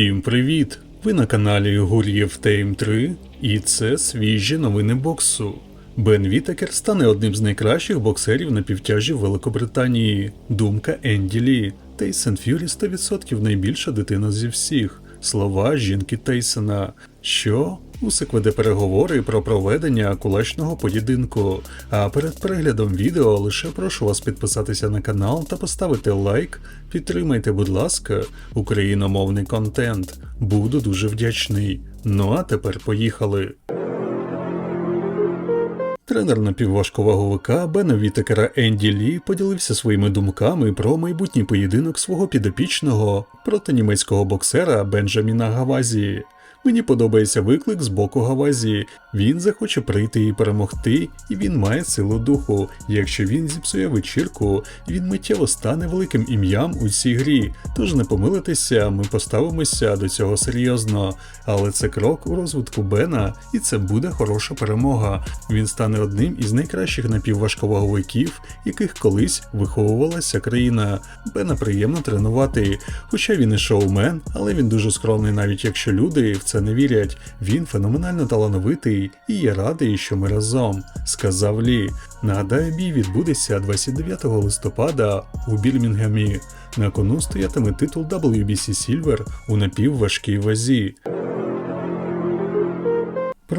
Всім привіт! Ви на каналі Гур'єв Тейм 3 і це свіжі новини боксу. Бен Вітакер стане одним з найкращих боксерів на півтяжі Великобританії. Думка Енді Лі. Тейсон Ф'юрі 100% найбільша дитина зі всіх. Слова жінки Тейсона. Що? Усик веде переговори про проведення кулачного поєдинку. А перед переглядом відео лише прошу вас підписатися на канал та поставити лайк. Підтримайте, будь ласка, україномовний контент. Буду дуже вдячний. Ну а тепер поїхали. Тренер напівважковаговика Бена Вітекера Енді Лі поділився своїми думками про майбутній поєдинок свого підопічного проти німецького боксера Бенджаміна Гавазі. Мені подобається виклик з боку Гавазі. Він захоче прийти і перемогти, і він має силу духу. Якщо він зіпсує вечірку, він миттєво стане великим ім'ям у цій грі. Тож не помилитися, ми поставимося до цього серйозно. Але це крок у розвитку Бена, і це буде хороша перемога. Він стане одним із найкращих напівважковаговиків, яких колись виховувалася країна. Бена приємно тренувати. Хоча він і шоумен, але він дуже скромний, навіть якщо люди в це не вірять. Він феноменально талановитий, і я радий, що ми разом, сказав Лі. Нагадаю, бій відбудеться 29 листопада у Бірмінгемі. На кону стоятиме титул WBC Silver у напівважкій вазі.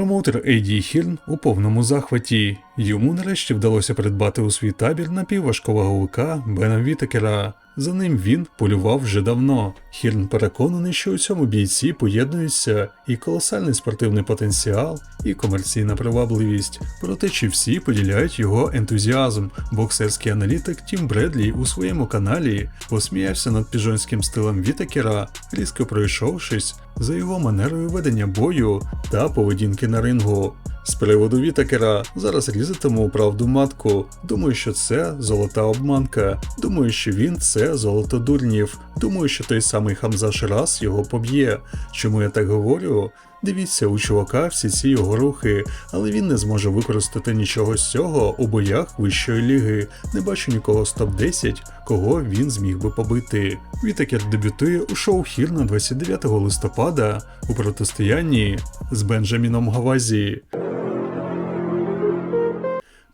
Промоутер Ейді Хірн у повному захваті. Йому нарешті вдалося придбати у свій табір напівважковаговика Бена Вітекера. За ним він полював вже давно. Хірн переконаний, що у цьому бійці поєднуються і колосальний спортивний потенціал, і комерційна привабливість. Проте чи всі поділяють його ентузіазм. Боксерський аналітик Тім Бредлі у своєму каналі посміявся над піжонським стилем Вітакера, різко пройшовшись за його манерою ведення бою та поведінки на рингу. З приводу Вітакера зараз різатиму правду матку. Думаю, що це золота обманка. Думаю, що він це золото дурнів. Думаю, що той самий Хамза Ширас його поб'є. Чому я так говорю? Дивіться, у чувака всі ці його рухи, але він не зможе використати нічого з цього у боях вищої ліги. Не бачу нікого з топ-10, кого він зміг би побити. Вітакер дебютує у шоу Хірна 29 листопада у протистоянні з Бенджаміном Гавазі.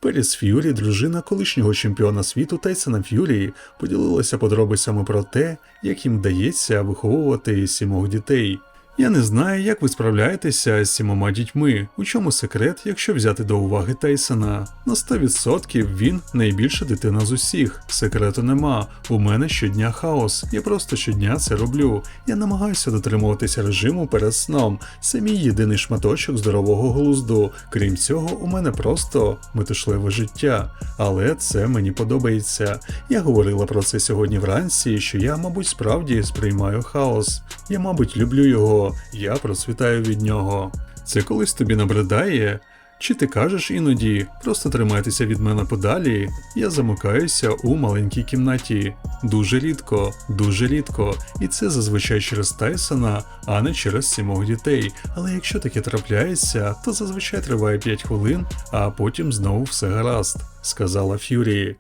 Періс Ф'юрі, дружина колишнього чемпіона світу Тайсона Ф'юрі, поділилася подробицями про те, як їм вдається виховувати сімох дітей. Я не знаю, як ви справляєтеся з сімома дітьми. У чому секрет, якщо взяти до уваги Тайсона? На 100% він найбільша дитина з усіх. Секрету нема. У мене щодня хаос. Я просто щодня це роблю. Я намагаюся дотримуватися режиму перед сном. Це мій єдиний шматочок здорового глузду. Крім цього, у мене просто метушливе життя. Але це мені подобається. Я говорила про це сьогодні вранці, що я, мабуть, справді сприймаю хаос. Я, мабуть, люблю його я процвітаю від нього. Це колись тобі набридає? Чи ти кажеш іноді, просто тримайтеся від мене подалі, я замикаюся у маленькій кімнаті. Дуже рідко, дуже рідко, і це зазвичай через Тайсона, а не через сімох дітей. Але якщо таке трапляється, то зазвичай триває 5 хвилин, а потім знову все гаразд, сказала Ф'юрі.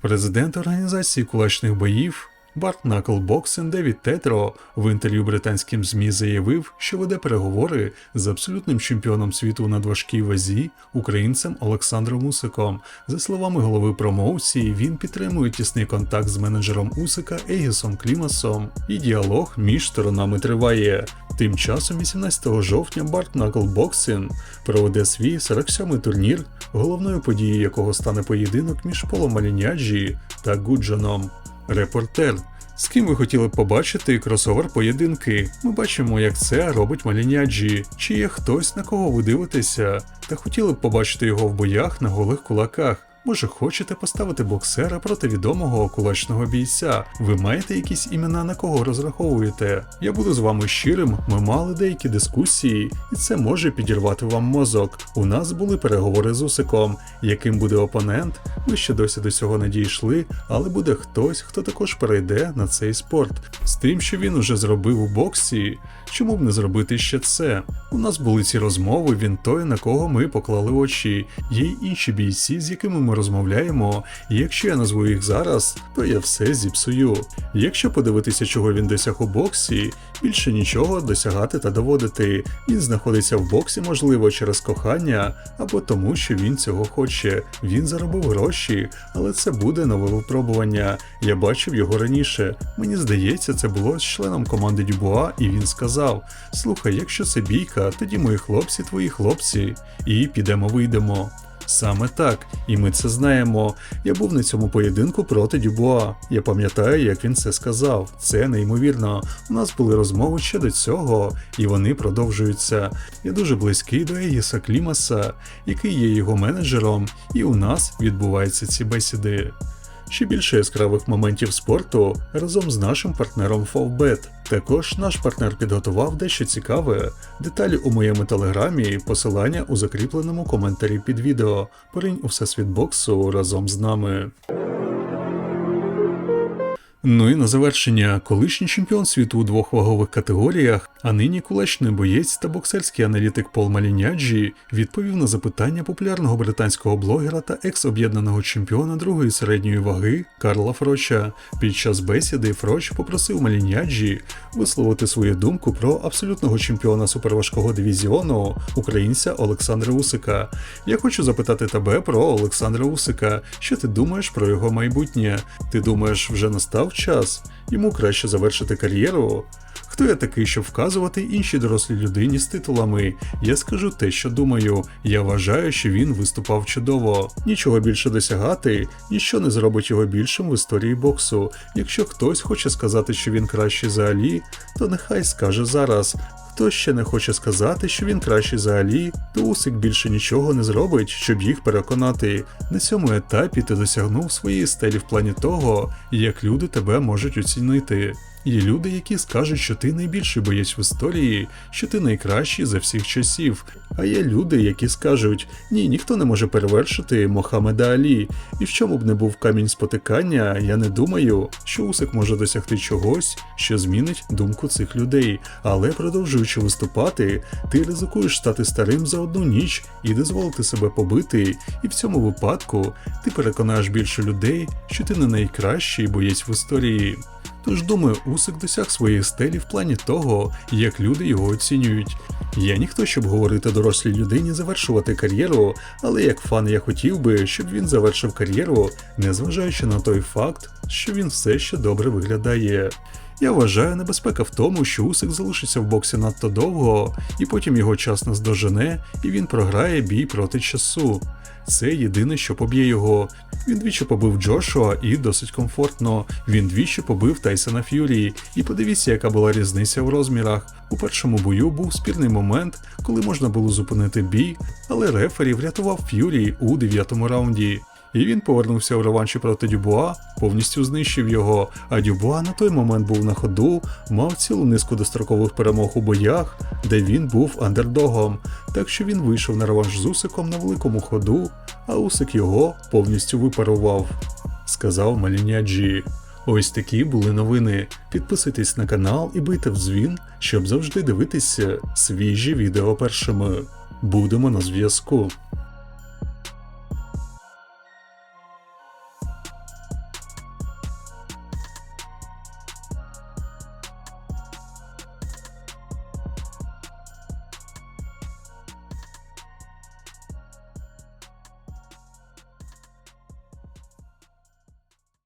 Президент організації кулачних боїв Барт Накл Боксен Девід Тетро в інтерв'ю британським ЗМІ заявив, що веде переговори з абсолютним чемпіоном світу у надважкій вазі, українцем Олександром Усиком. За словами голови промоусії, він підтримує тісний контакт з менеджером Усика Егісом Клімасом, і діалог між сторонами триває. Тим часом, 18 жовтня, Барт Накл Боксин проведе свій 47-й турнір, головною подією якого стане поєдинок між Полом Маліняджі та Гуджаном. Репортер. З ким ви хотіли побачити кросовер поєдинки? Ми бачимо, як це робить Маліняджі. Чи є хтось, на кого ви дивитеся, та хотіли б побачити його в боях на голих кулаках. Може, хочете поставити боксера проти відомого кулачного бійця? Ви маєте якісь імена, на кого розраховуєте? Я буду з вами щирим, ми мали деякі дискусії, і це може підірвати вам мозок. У нас були переговори з Усиком, яким буде опонент. Ми ще досі до цього не дійшли, але буде хтось, хто також перейде на цей спорт. З тим, що він уже зробив у боксі, чому б не зробити ще це? У нас були ці розмови, він той, на кого ми поклали очі. Є й інші бійці, з якими ми ми розмовляємо, і якщо я назву їх зараз, то я все зіпсую. Якщо подивитися, чого він досяг у боксі, більше нічого досягати та доводити. Він знаходиться в боксі, можливо, через кохання або тому, що він цього хоче. Він заробив гроші, але це буде нове випробування. Я бачив його раніше. Мені здається, це було з членом команди Дюбуа, і він сказав: Слухай, якщо це бійка, тоді мої хлопці, твої хлопці, і підемо вийдемо. Саме так, і ми це знаємо. Я був на цьому поєдинку проти Дюбуа. Я пам'ятаю, як він це сказав. Це неймовірно. У нас були розмови ще до цього, і вони продовжуються. Я дуже близький до Егіса Клімаса, який є його менеджером, і у нас відбуваються ці бесіди. Ще більше яскравих моментів спорту разом з нашим партнером Favbet. Також наш партнер підготував дещо цікаве. Деталі у моєму телеграмі, посилання у закріпленому коментарі під відео. Поринь у всесвіт боксу разом з нами. Ну і на завершення, колишній чемпіон світу у двох вагових категоріях, а нині кулачний боєць та боксерський аналітик Пол Маліняджі відповів на запитання популярного британського блогера та екс-об'єднаного чемпіона другої середньої ваги Карла Фроча. Під час бесіди Фроч попросив Маліняджі висловити свою думку про абсолютного чемпіона суперважкого дивізіону українця Олександра Усика. Я хочу запитати тебе про Олександра Усика. Що ти думаєш про його майбутнє? Ти думаєш, вже настав час? Йому краще завершити кар'єру? Хто я такий, щоб вказувати іншій дорослій людині з титулами? Я скажу те, що думаю. Я вважаю, що він виступав чудово. Нічого більше досягати, ніщо не зробить його більшим в історії боксу. Якщо хтось хоче сказати, що він кращий за Алі, то нехай скаже зараз. Хто ще не хоче сказати, що він кращий за Алі, то Усик більше нічого не зробить, щоб їх переконати. На цьому етапі ти досягнув своєї стелі в плані того, як люди тебе можуть оцінити. Є люди, які скажуть, що ти найбільший боєць в історії, що ти найкращий за всіх часів. А є люди, які скажуть: ні, ніхто не може перевершити Мохамеда Алі. І в чому б не був камінь спотикання, я не думаю, що Усик може досягти чогось, що змінить думку цих людей. Але продовжуючи виступати, ти ризикуєш стати старим за одну ніч і дозволити себе побити. І в цьому випадку ти переконаєш більше людей, що ти не найкращий боєць в історії. Тож думаю, Усик досяг своєї стелі в плані того, як люди його оцінюють. Я ніхто, щоб говорити дорослій людині завершувати кар'єру, але як фан я хотів би, щоб він завершив кар'єру, незважаючи на той факт, що він все ще добре виглядає. Я вважаю небезпека в тому, що Усик залишиться в боксі надто довго, і потім його час наздожене, і він програє бій проти часу. Це єдине, що поб'є його. Він двічі побив Джошуа і досить комфортно. Він двічі побив Тайсона Ф'юрі. І подивіться, яка була різниця в розмірах. У першому бою був спірний момент, коли можна було зупинити бій, але рефері врятував Ф'юрі у дев'ятому раунді. І він повернувся в реванші проти Дюбуа, повністю знищив його. А Дюбуа на той момент був на ходу, мав цілу низку дострокових перемог у боях, де він був андердогом. Так що він вийшов на реванш з Усиком на великому ходу, а Усик його повністю випарував, сказав Маліняджі. Ось такі були новини. Підписуйтесь на канал і бийте в дзвін, щоб завжди дивитися свіжі відео першими. Будемо на зв'язку.